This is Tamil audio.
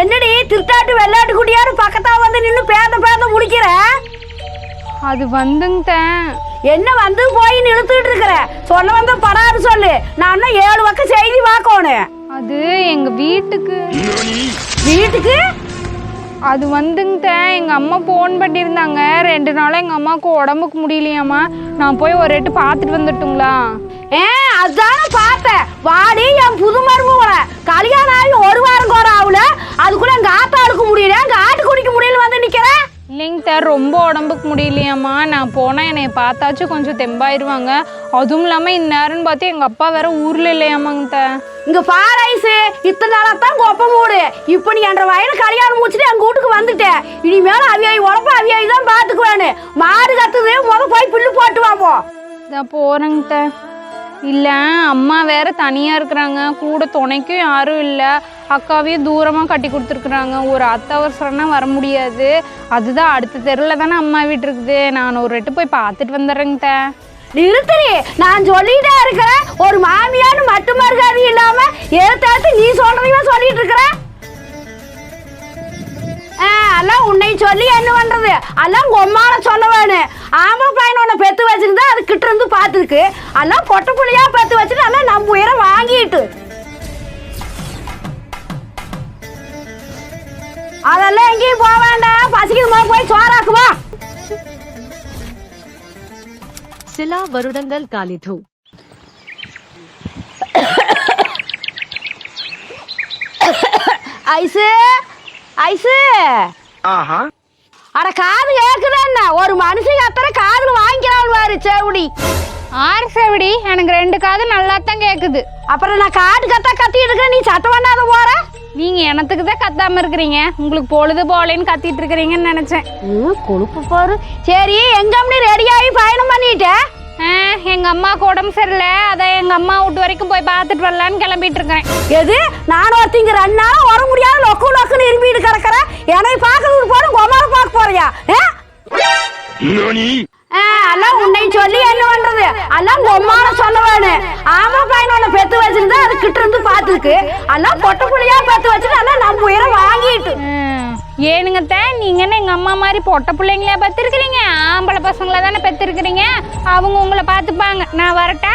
என்னடி திருட்டாட்டு வெள்ளாட்டு குட்டியாரு பக்கத்தா வந்து நின்று பேத பேத முடிக்கிற அது வந்துங்க என்ன வந்து போய் நிறுத்திட்டு இருக்கிற சொல்ல வந்த படாது சொல்லு. நான் இன்னும் ஏழு பக்கம் செய்தி பார்க்கணும் அது எங்க வீட்டுக்கு. வீட்டுக்கு? அது வந்துங்க எங்க அம்மா ஃபோன் பண்ணியிருந்தாங்க. ரெண்டு நாளா எங்க அம்மாவுக்கு உடம்புக்கு முடியலையாம்மா. நான் போய் ஒரு எட்டு பார்த்துட்டு வந்துட்டுங்களா? ஏ அதானே பார்த்தேன். வாடி என் புது மருமக கல்யாணம் ஆகி ஒரு வாரம் கோர ஆகுல ரொம்ப உடம்புக்கு முடியலையாம்மா. நான் போனால் என்னை பார்த்தாச்சும் கொஞ்சம் தெம்பாயிருவாங்க. அதுவும் இல்லாமல் இந்நேரம்னு பார்த்து எங்கள் அப்பா வேற ஊரில் இல்லையாமாங்க சார் இங்க பாரு ஐசு இத்தனை நாளா தான் கொப்ப மூடு. இப்போ நீ என்ற வயல கல்யாணம் முடிச்சுட்டு எங்க வீட்டுக்கு வந்துட்டேன் இனிமேல அவியாய் உழப்ப அவியாய் தான் பாத்துக்குவேன்னு மாடு கத்துது முத போய் புல்லு போட்டு வாப்போ இதான் போகிறேங்க சார் இல்லை அம்மா வேற தனியாக இருக்கிறாங்க. கூட துணைக்கும் யாரும் இல்லை. அக்காவையும் தூரமாக கட்டி கொடுத்துருக்குறாங்க. ஒரு அத்தாவசரம்னா வர முடியாது. அதுதான் அடுத்த தெருவில் தானே அம்மா வீட்டு இருக்குது. நான் ஒரு ரெட்டு போய் பார்த்துட்டு வந்துடுறேங்க நிறுத்துறி. நான் சொல்லிட்டே இருக்கிறேன். ஒரு மாமியான்னு மட்டும் இருக்காது இல்லாமல் எடுத்தாத்து ஆ, எல்லாம் உன்னை சொல்லி என்ன பண்றது? எல்லாம் உம்மால சொல்ல வேணும் ஆம்பளை பையன் உன்னை பெத்து வச்சிருந்தா அது கிட்ட இருந்து பார்த்துருக்கு. எல்லாம் பொட்டை புள்ளையா பெத்து வச்சுட்டு எல்லாம் நம்ம உயிரை வாங்கிட்டு. அதெல்லாம் எங்கேயும் போக வேண்டாம். பசிக்குது மாதிரி போய் சோறாக்குவா சில வருடங்கள் கழித்து ஐசு ஐசு. அட காது கேக்குதா ஒரு மனுஷன் அத்தனை காதுல வாங்கிக்கிறாள் பாரு செவுடி. ஆறு செவடி? எனக்கு ரெண்டு காது நல்லா தான் கேட்குது அப்புறம் நான் காட்டு கத்தா கத்திட்டு இருக்கிறேன் நீ சத்தம் பண்ணாத போற. நீங்கள் எனத்துக்கு தான் கத்தாமல் இருக்கிறீங்க. உங்களுக்கு பொழுது போலேன்னு கத்திட்டு இருக்கிறீங்கன்னு நினச்சேன். ம், கொழுப்பு பாரு. சரி எங்க அப்படி ரெடியாகி பயணம் பண்ணிட்ட? ஆ, எங்க அம்மாவுக்கு உடம்பு சரியில்லை. அதை எங்க அம்மா வீட்டு வரைக்கும் போய் பார்த்துட்டு வரலான்னு கிளம்பிட்டு இருக்கிறேன். எது? நான் ஒருத்திங்க ரெண்டு நாளும் வர முடியாத லொக்கு லொக்குன்னு இரும்பிட்டு கிடக்குறேன் என்னை எல்லாம் உன்னை சொல்லி என்ன பண்றது? எல்லாம் உம்மால சொல்ல வேணும் ஆமா பையன் உன்னை பெத்து வச்சிருந்தா அது கிட்ட இருந்து பார்த்துருக்கு எல்லாம் பொட்டை புள்ளையா பெத்து வச்சுட்டு எல்லாம் நம்ம உயிரை வாங்கிட்டு. ம், ஏனுங்க தான் நீங்க என்ன எங்க அம்மா மாதிரி பொட்டை பிள்ளைங்களா பெற்றிருக்கிறீங்க ஆம்பளை பசங்கள தானே பெற்றிருக்கிறீங்க அவங்க உங்களை பார்த்துப்பாங்க நான் வரட்டா?